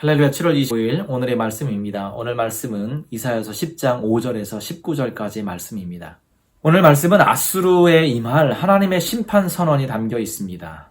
할렐루야 7월 25일 오늘의 말씀입니다. 오늘 말씀은 이사여서 10장 5절에서 19절까지의 말씀입니다. 오늘 말씀은 아수르에 임할 하나님의 심판 선언이 담겨 있습니다.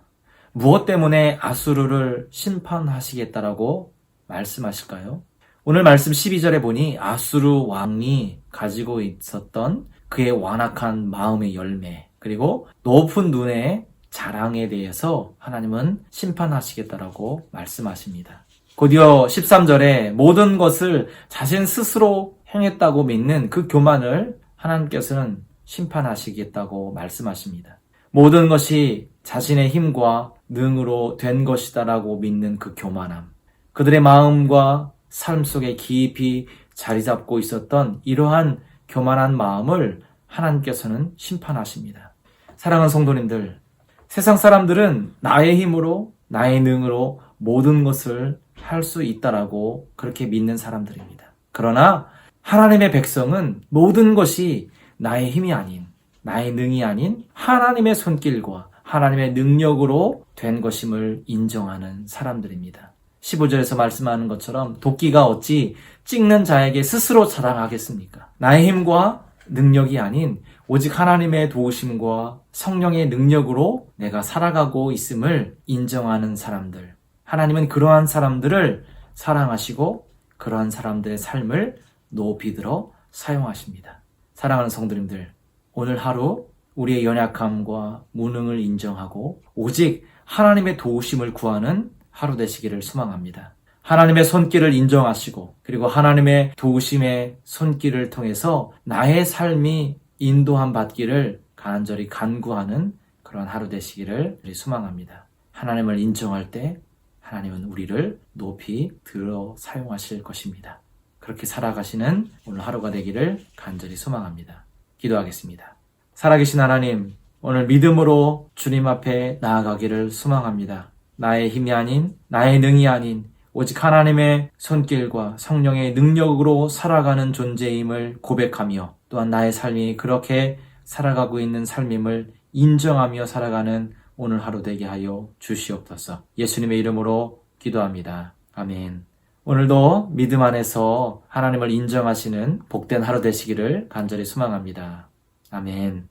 무엇 때문에 아수르를 심판하시겠다라고 말씀하실까요? 오늘 말씀 12절에 보니 아수르 왕이 가지고 있었던 그의 완악한 마음의 열매, 그리고 높은 눈의 자랑에 대해서 하나님은 심판하시겠다라고 말씀하십니다. 곧이어 13절에 모든 것을 자신 스스로 행했다고 믿는 그 교만을 하나님께서는 심판하시겠다고 말씀하십니다. 모든 것이 자신의 힘과 능으로 된 것이다라고 믿는 그 교만함. 그들의 마음과 삶 속에 깊이 자리 잡고 있었던 이러한 교만한 마음을 하나님께서는 심판하십니다. 사랑하는 성도님들, 세상 사람들은 나의 힘으로, 나의 능으로 모든 것을 할 수 있다라고 그렇게 믿는 사람들입니다. 그러나 하나님의 백성은 모든 것이 나의 힘이 아닌, 나의 능이 아닌 하나님의 손길과 하나님의 능력으로 된 것임을 인정하는 사람들입니다. 15절에서 말씀하는 것처럼 도끼가 어찌 찍는 자에게 스스로 자랑하겠습니까? 나의 힘과 능력이 아닌 오직 하나님의 도우심과 성령의 능력으로 내가 살아가고 있음을 인정하는 사람들. 하나님은 그러한 사람들을 사랑하시고 그러한 사람들의 삶을 높이 들어 사용하십니다. 사랑하는 성도님들, 오늘 하루 우리의 연약함과 무능을 인정하고 오직 하나님의 도우심을 구하는 하루 되시기를 소망합니다. 하나님의 손길을 인정하시고 그리고 하나님의 도우심의 손길을 통해서 나의 삶이 인도함 받기를 간절히 간구하는 그런 하루 되시기를 소망합니다. 하나님을 인정할 때 하나님은 우리를 높이 들어 사용하실 것입니다. 그렇게 살아가시는 오늘 하루가 되기를 간절히 소망합니다. 기도하겠습니다. 살아계신 하나님, 오늘 믿음으로 주님 앞에 나아가기를 소망합니다. 나의 힘이 아닌, 나의 능이 아닌, 오직 하나님의 손길과 성령의 능력으로 살아가는 존재임을 고백하며 또한 나의 삶이 그렇게 살아가고 있는 삶임을 인정하며 살아가는 오늘 하루 되게 하여 주시옵소서. 예수님의 이름으로 기도합니다. 아멘. 오늘도 믿음 안에서 하나님을 인정하시는 복된 하루 되시기를 간절히 소망합니다. 아멘.